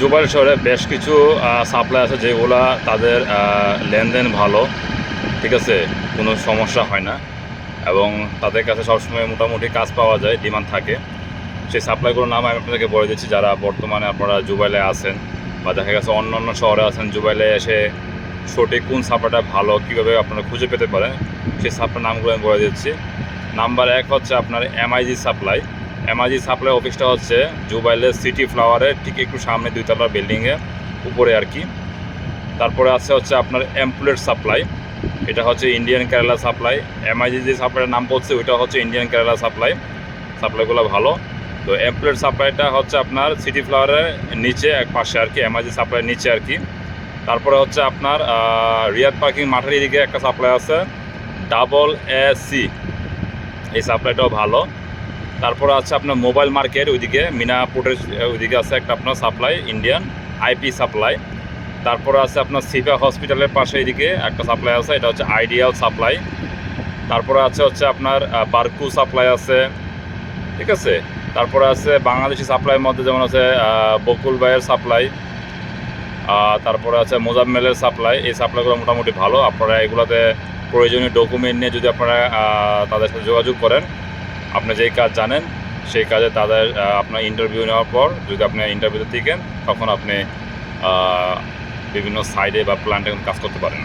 Jubail শহরে বেশ কিছু সাপ্লাই আছে যেগুলা তাদের লেনদেন ভালো, ঠিক আছে? কোনো সমস্যা হয় না। এবং তাদের কাছে সবসময় মোটামুটি কাজ পাওয়া যায় ডিমান্ড থাকে। সেই সাপ্লাইগুলোর নাম আমি আপনাদেরকে বলে দিচ্ছি, যারা বর্তমানে আপনারা জুবাইলে আছেন বা দেখা গেছে অন্য অন্য শহরে আছেন, জুবাইলে এসে সঠিক কোন সাপ্লাইটা ভালো, কীভাবে আপনারা খুঁজে পেতে পারেন, সেই সাপ্লাই নামগুলো আমি বলে দিচ্ছি। নাম্বার এক হচ্ছে আপনার এমআইজি সাপ্লাই এমআইজি সাপ্লাই অফিসটা হচ্ছে জুবাইলের সিটি ফ্লাওয়ারের ঠিক একটু সামনে দুইতলার বিল্ডিংয়ে উপরে আর কি। তারপরে আছে হচ্ছে আপনার এমপ্লয়েড সাপ্লাই এটা হচ্ছে ইন্ডিয়ান কেরালা সাপ্লাই এমআইজি যে সাপ্লাইয়ের নাম বলছে, ওইটা হচ্ছে ইন্ডিয়ান কেরালা সাপ্লাই সাপ্লাইগুলো ভালো। তো এমপ্লয়েড সাপ্লাইটা হচ্ছে আপনার সিটি ফ্লাওয়ারের নিচে, এক পাশে আর কি এমআইজি সাপ্লাইয়ের নিচে আর কি। তারপরে হচ্ছে আপনার রিয়াদ পার্কিং মাঠের এদিকে একটা সাপ্লাই আছে ডাবল এ সি এই সাপ্লাইটাও ভালো। তারপরে আছে আপনার মোবাইল মার্কেট ওইদিকে, মিনাপুরের ওইদিকে আছে একটা আপনার সাপ্লাই ইন্ডিয়ান আইপি সাপ্লাই তারপরে আছে আপনার সিফা হসপিটালের পাশে এদিকে একটা সাপ্লাই আছে, এটা হচ্ছে আইডিয়াল সাপ্লাই তারপরে আছে হচ্ছে আপনার বারকু সাপ্লাই আছে, ঠিক আছে? তারপরে আছে বাংলাদেশি সাপ্লাইয়ের মধ্যে যেমন আছে বকুল ভাইয়ের সাপ্লাই তারপরে আছে মোজাম্মেলের সাপ্লাই এই সাপ্লাইগুলো মোটামুটি ভালো। আপনারা এগুলোতে প্রয়োজনীয় ডকুমেন্ট নিয়ে যদি আপনারা তাদের সাথে যোগাযোগ করেন আপনি যেই কাজ জানেন, সেই কাজে তাদের আপনার ইন্টারভিউ নেওয়ার পর যদি আপনি ইন্টারভিউতে টিকেন, তখন আপনি বিভিন্ন সাইডে বা প্ল্যান্টে কাজ করতে পারেন